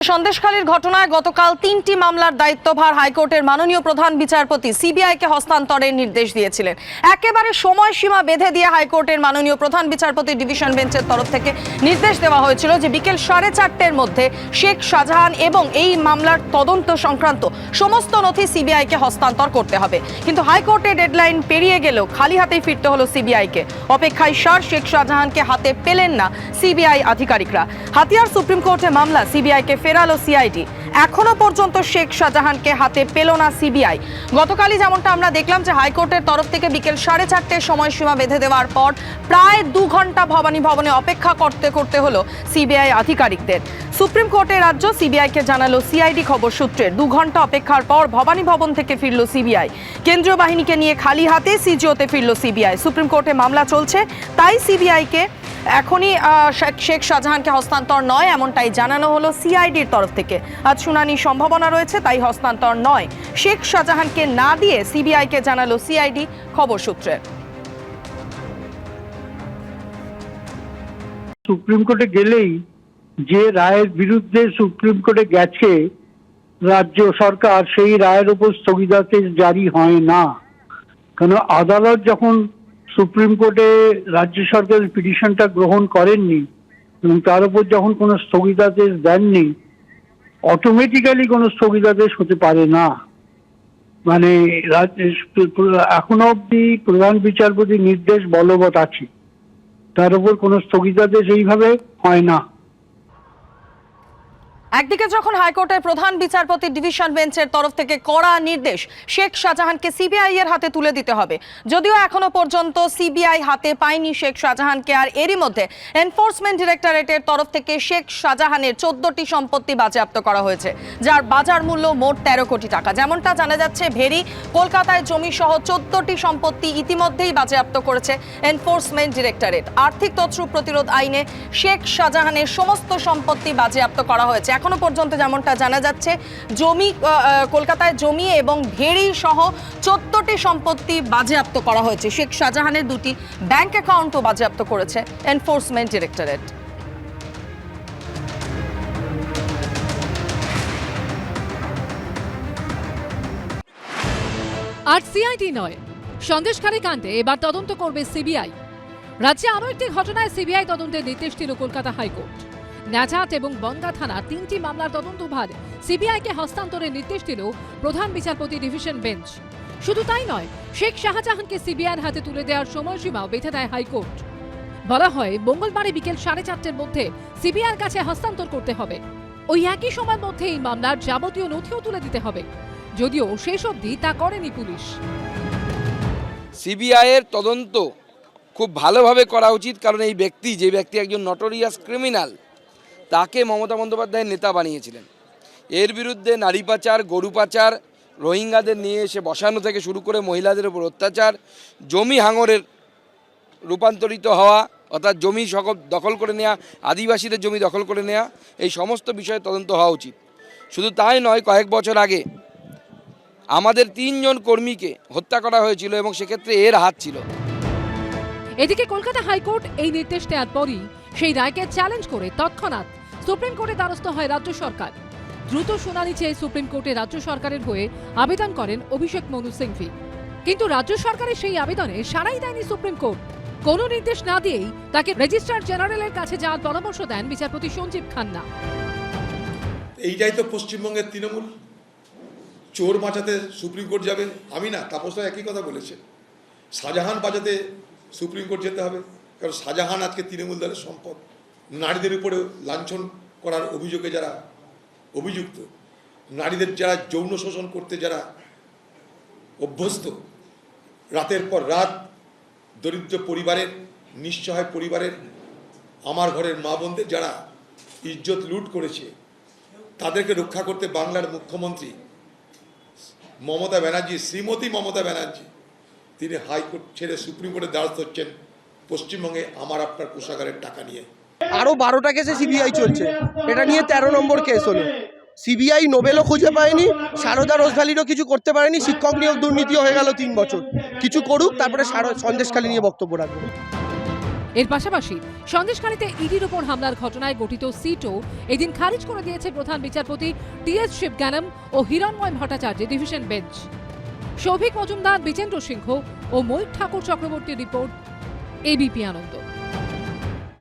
সন্দেশখালীর ঘটনায় গতকাল তিনটি মামলার দায়িত্বভার হাইকোর্টের মাননীয় প্রধান বিচারপতি সিবিআইকে হস্তান্তরের নির্দেশ দিয়েছিলেন। একেবারে সময়সীমা বেঁধে দিয়ে হাইকোর্টের মাননীয় প্রধান বিচারপতি ডিভিশন বেঞ্চের তরফ থেকে নির্দেশ দেওয়া হয়েছিল যে বিকেল সাড়ে চারটের মধ্যে শেখ শাহজাহান এবং এই মামলার তদন্ত সংক্রান্ত সমস্ত নথি সিবিআইকে হস্তান্তর করতে হবে। কিন্তু হাইকোর্টের ডেডলাইন পেরিয়ে গেলেও খালি হাতেই ফিরতে হলো সিবিআইকে। অপেক্ষায় সার শেখ শাহজাহানকে হাতে পেলেন না সিবিআই আধিকারিকরা। হাতিয়ার সুপ্রিম কোর্টে মামলা সিবিআইকে ফেরালো সিআইডি। এখনও পর্যন্ত শেখ শাহজাহানকে হাতে পেল না সিবিআই। গতকালই যেমনটা আমরা দেখলাম যে হাইকোর্টের তরফ থেকে বিকেল সাড়ে চারটের সময়সীমা বেঁধে দেওয়ার পর প্রায় দু ঘণ্টা ভবানী ভবনে অপেক্ষা করতে করতে হলো সিবিআই আধিকারিকদের। সুপ্রিম কোর্টের রাজ্য সিবিআইকে জানালো সিআইডি খবর সূত্রে। দু ঘণ্টা অপেক্ষার পর ভবানী ভবন থেকে ফিরল সিবিআই। কেন্দ্রীয় বাহিনীকে নিয়ে খালি হাতে সিজিওতে ফিরল সিবিআই। সুপ্রিম কোর্টে মামলা চলছে, তাই সিবিআইকে এখনই শেখ- শাহজাহানকে হস্তান্তর নয়, এমনটাই জানানো হলো সিআইডির তরফ থেকে। আজ শুনানির সম্ভাবনা রয়েছে, তাই হস্তান্তর নয়। শেখ শাহজাহানকে না দিয়ে সিবিআইকে জানালো সিআইডি খবর সূত্রে। সুপ্রিম কোর্টে গেলেই যে রায়ের বিরুদ্ধে সুপ্রিম কোর্টে গেছে রাজ্য সরকার, সেই রায়ের উপর স্থগিতাদেশ জারি হয় না। কেন আদালত যখন সুপ্রিম কোর্টে রাজ্য সরকার পিটিশনটা গ্রহণ করেননি এবং তার উপর যখন কোনো স্থগিতাদেশ দেননি অটোমেটিক্যালি কোনো স্থগিতাদেশ হতে পারে না। মানে এখনও অবধি প্রধান বিচারপতির নির্দেশ বলবৎ আছে। তার উপর কোনো স্থগিতাদেশ এইভাবে হয় না। একদিকে যখন হাইকোর্টের প্রধান বিচারপতি ডিভিশন বেঞ্চের তরফ থেকে কড়া নির্দেশ, শেখ শাহজাহানকে সিবিআই এর হাতে তুলে দিতে হবে। যদিও এখনও পর্যন্ত সিবিআই হাতে পায়নি শেখ শাহজাহানকে, আর এরই মধ্যে এনফোর্সমেন্ট ডিরেক্টরেটের তরফ থেকে শেখ শাহজাহানের চোদ্দটি সম্পত্তি বাজেয়াপ্ত করা হয়েছে, যার বাজার মূল্য মোট তেরো কোটি টাকা। যেমনটা জানা যাচ্ছে, ভেরি কলকাতায় জমি সহ চোদ্দটি সম্পত্তি ইতিমধ্যেই বাজেয়াপ্ত করেছে এনফোর্সমেন্ট ডিরেক্টরেট। আর্থিক তছরূপ প্রতিরোধ আইনে শেখ শাহজাহানের সমস্ত সম্পত্তি বাজেয়াপ্ত করা হয়েছে। এখনও পর্যন্ত যেমনটা জানা যাচ্ছে, জমি কলকাতায় জমি এবং ভেড়ি সহ চোদ্দটি সম্পত্তি বাজেয়াপ্ত করা হয়েছে। শেখ শাহজাহানের দুটি ব্যাংক অ্যাকাউন্টও বাজেয়াপ্ত করেছে এনফোর্সমেন্ট ডিরেক্টরেট। আর সিআইডি নয়। সন্দেশখালী কাণ্ডে এবার তদন্ত করবে সিবিআই। রাজ্যে আরও একটি ঘটনায় সিবিআই তদন্তের নির্দেশ দিল কলকাতা হাইকোর্ট। ন্যাচাট এবং বনগা থানা তিনটি মামলার তদন্তভার সিবিআইকে হস্তান্তরের নির্দেশ দিল প্রধান বিচারপতি ডিভিশন বেঞ্চ। শুধু তাই নয়, শেখ শাহজাহানকে সিবিআইয়ের হাতে তুলে দেওয়ার সময়সীমাও বেঁধে দেয় হাইকোর্ট। বলা হয়, মঙ্গলবারে বিকেল সাড়ে চারটের মধ্যে সিবিআইয়ের কাছে হস্তান্তর করতে হবে। ওই একই সময়ের মধ্যে এই মামলার যাবতীয় নথিও তুলে দিতে হবে। যদিও শেষ অবধি তা করেনি পুলিশ। সিবিআইয়ের তদন্ত খুব ভালোভাবে করা উচিত, কারণ এই ব্যক্তি, যে ব্যক্তি একজন নটোরিয়াস ক্রিমিনাল তাকে মমতা বন্দ্যোপাধ্যায়ের নেতা বানিয়েছিলেন। এর বিরুদ্ধে নারী পাচার, গরু পাচার, রোহিঙ্গাদের নিয়ে এসে বসানো থেকে শুরু করে মহিলাদের উপর অত্যাচার, জমি হাঙরের রূপান্তরিত হওয়া, অর্থাৎ জমি সকল দখল করে নেওয়া আদিবাসীদের জমি দখল করে নেওয়া এই সমস্ত বিষয়ে তদন্ত হওয়া উচিত। শুধু তাই নয়, কয়েক বছর আগে আমাদের তিনজন কর্মীকে হত্যা করা হয়েছিল এবং সেক্ষেত্রে এর হাত ছিল। এদিকে কলকাতা হাইকোর্ট এই নির্দেশ দেওয়ার পরই সেই রায়কে চ্যালেঞ্জ করে তৎক্ষণাৎ সুপ্রিম কোর্টে দ্বারস্থ হয় রাজ্য সরকার। দ্রুত শুনানি চেয়ে সুপ্রিম কোর্টে রাজ্য সরকারের হয়ে আবেদন করেন অভিষেক মনু সিংভি। কিন্তু রাজ্য সরকারের সেই আবেদনে সারাই দেয়নি সুপ্রিম কোর্ট। কোনো নির্দেশ না দিয়েই তাকে রেজিস্ট্রার জেনারেলের কাছে যাওয়ার পরামর্শ দেন বিচারপতি সঞ্জীব খান্না। এইটাই তো পশ্চিমবঙ্গের তৃণমূল। চোর বাঁচাতে সুপ্রিম কোর্ট যাবে আমি না তাপসরা একই কথা বলেছে শাহজাহান বাঁচাতে সুপ্রিম কোর্ট যেতে হবে। কারণ শাহজাহান আজকে তৃণমূল দলের সম্পদ। নারীদের উপরে লাঞ্ছন করার অভিযোগে যারা অভিযুক্ত, নারীদের যারা যৌন শোষণ করতে যারা অভ্যস্ত, রাতের পর রাত দরিদ্র পরিবারের, নিঃসহায় পরিবারের, আমার ঘরের মা বোনদের যারা ইজ্জত লুট করেছে, তাদেরকে রক্ষা করতে বাংলার মুখ্যমন্ত্রী মমতা ব্যানার্জি, শ্রীমতী মমতা ব্যানার্জি, তিনি হাইকোর্ট ছেড়ে সুপ্রিম কোর্টে দ্বারস্থ হচ্ছেন। পশ্চিমবঙ্গে আমার আপনার কোষাগারের টাকা নিয়ে। আরও বারোটা কেসে সিবিআই চলছে। এটা নিয়ে তেরো নম্বর কেস হলো। সিবিআই নোবেলও খুঁজে পায়নি সারদা রোজভ্যালিরও কিছু করতে পারেনি শিক্ষক নিয়োগ দুর্নীতিও হয়ে গেল তিন বছর। কিছু করুক তারপরে সন্দেশখালী নিয়ে বক্তব্য রাখব। এর পাশাপাশি সন্দেশখালীতে ইডির ওপর হামলার ঘটনায় গঠিত সিটও এদিন খারিজ করে দিয়েছে প্রধান বিচারপতি টি এস শিবজ্ঞানম ও হিরণময় ভট্টাচার্যের ডিভিশন বেঞ্চ। সৌভিক মজুমদার বিজেন্দ্র সিংহ ও ময়ূর ঠাকুর চক্রবর্তীর রিপোর্ট এবিপি আনন্দ।